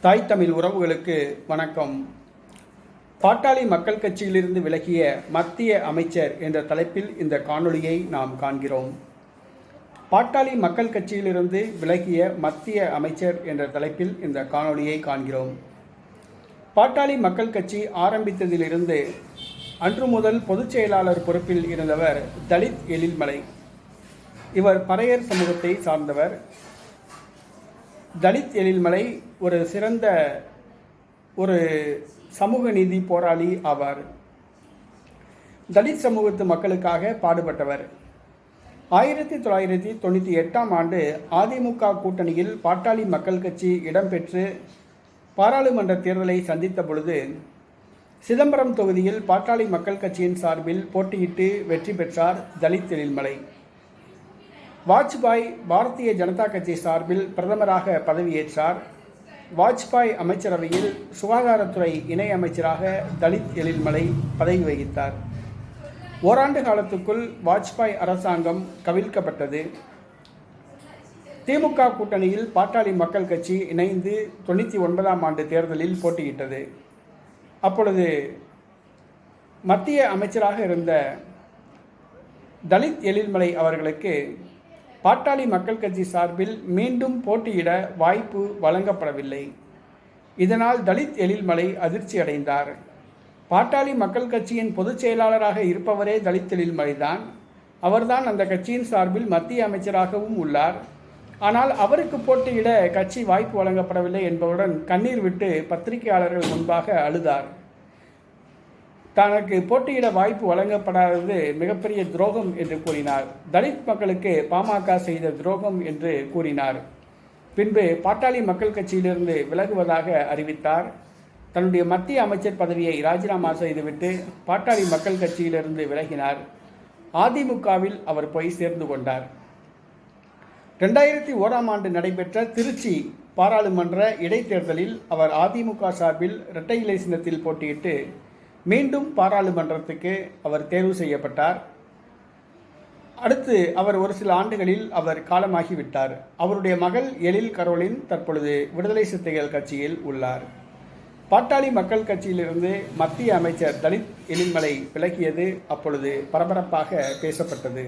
தாய் தமிழ் உறவுகளுக்கு வணக்கம். பாட்டாளி மக்கள் கட்சியிலிருந்து விலகிய மத்திய அமைச்சர் என்ற தலைப்பில் இந்த காணொளியை நாம் காண்கிறோம். பாட்டாளி மக்கள் கட்சியிலிருந்து விலகிய மத்திய அமைச்சர் என்ற தலைப்பில் இந்த காணொளியை காண்கிறோம். பாட்டாளி மக்கள் கட்சி ஆரம்பித்ததிலிருந்து அன்று முதல் பொதுச் செயலாளர் பொறுப்பில் இருந்தவர் தலித் எழில்மலை. இவர் பறையர் சமூகத்தை சார்ந்தவர். தலித் எழில்மலை ஒரு சிறந்த ஒரு சமூக நீதி போராளி ஆவார். தலித் சமூகத்து மக்களுக்காக பாடுபட்டவர். ஆயிரத்தி தொள்ளாயிரத்தி தொண்ணூற்றி எட்டாம் ஆண்டு அதிமுக கூட்டணியில் பாட்டாளி மக்கள் கட்சி இடம்பெற்று பாராளுமன்ற தேர்தலை சந்தித்த பொழுது சிதம்பரம் தொகுதியில் பாட்டாளி மக்கள் கட்சியின் சார்பில் போட்டியிட்டு வெற்றி பெற்றார் தலித் எழில்மலை வாஜ்பாய் பாரதிய ஜனதா கட்சி சார்பில் பிரதமராக பதவியேற்றார். வாஜ்பாய் அமைச்சரவையில் சுகாதாரத்துறை இணை அமைச்சராக தலித் எழில்மலை பதவி வகித்தார். ஓராண்டு காலத்துக்குள் வாஜ்பாய் அரசாங்கம் கவிழ்க்கப்பட்டது. திமுக கூட்டணியில் பாட்டாளி மக்கள் கட்சி இணைந்து தொண்ணூற்றி ஒன்பதாம் ஆண்டு தேர்தலில் போட்டியிட்டது. அப்பொழுது மத்திய அமைச்சராக இருந்த தலித் எழில்மலை அவர்களுக்கு பாட்டாளி மக்கள் கட்சி சார்பில் மீண்டும் போட்டியிட வாய்ப்பு வழங்கப்படவில்லை. இதனால் தலித் எழில்மலை அதிர்ச்சி அடைந்தார். பாட்டாளி மக்கள் கட்சியின் பொதுச் செயலாளராக இருப்பவரே தலித் எழில்மலைதான் அவர்தான் அந்த கட்சியின் சார்பில் மத்திய அமைச்சராகவும் உள்ளார். ஆனால் அவருக்கு போட்டியிட கட்சி வாய்ப்பு வழங்கப்படவில்லை என்பதுடன் கண்ணீர் விட்டு பத்திரிகையாளர்கள் முன்பாக அழுதார். தனக்கு போட்டியிட வாய்ப்பு வழங்கப்படாதது மிகப்பெரிய துரோகம் என்று கூறினார். தலித் மக்களுக்கு பாமக செய்த துரோகம் என்று கூறினார். பின்பு பாட்டாளி மக்கள் கட்சியிலிருந்து விலகுவதாக அறிவித்தார். தன்னுடைய மத்திய அமைச்சர் பதவியை ராஜினாமா செய்துவிட்டு பாட்டாளி மக்கள் கட்சியிலிருந்து விலகினார். அதிமுகவில் அவர் போய் சேர்ந்து கொண்டார். ரெண்டாயிரத்தி ஓராம் ஆண்டு நடைபெற்ற திருச்சி பாராளுமன்ற இடைத்தேர்தலில் அவர் அதிமுக சார்பில் இரட்டை இலை சின்னத்தில் போட்டியிட்டு மீண்டும் பாராளுமன்றத்துக்கு அவர் தேர்வு செய்யப்பட்டார். அடுத்து அவர் ஒரு சில ஆண்டுகளில் அவர் காலமாகிவிட்டார். அவருடைய மகள் எழில் கரோலின் தற்பொழுது விடுதலை சிறுத்தைகள் கட்சியில் உள்ளார். பாட்டாளி மக்கள் கட்சியிலிருந்து மத்திய அமைச்சர் தலித் எழில்மலை விலகியது அப்பொழுது பரபரப்பாக பேசப்பட்டது.